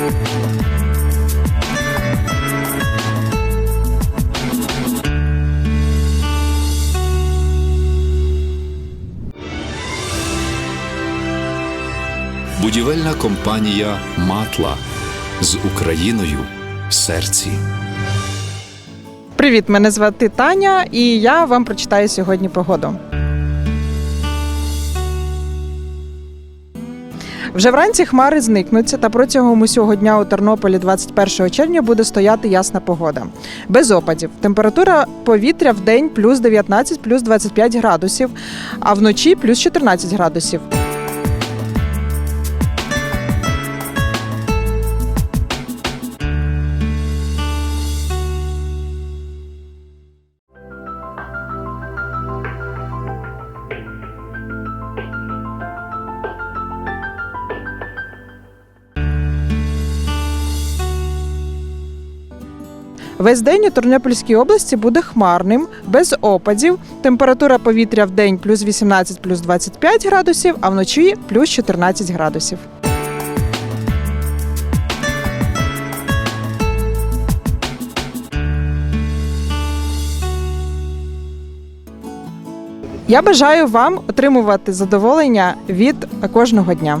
Будівельна компанія Матла з Україною в серці. Привіт, мене звати Таня, і я вам прочитаю сьогодні погоду. Вже вранці хмари зникнуться, та протягом усього дня у Тернополі 21 червня буде стояти ясна погода. Без опадів. Температура повітря в день плюс 19, плюс 25 градусів, а вночі плюс 14 градусів. Весь день у Тернопільській області буде хмарним, без опадів. Температура повітря в день плюс 18, плюс 25 градусів, а вночі плюс 14 градусів. Я бажаю вам отримувати задоволення від кожного дня.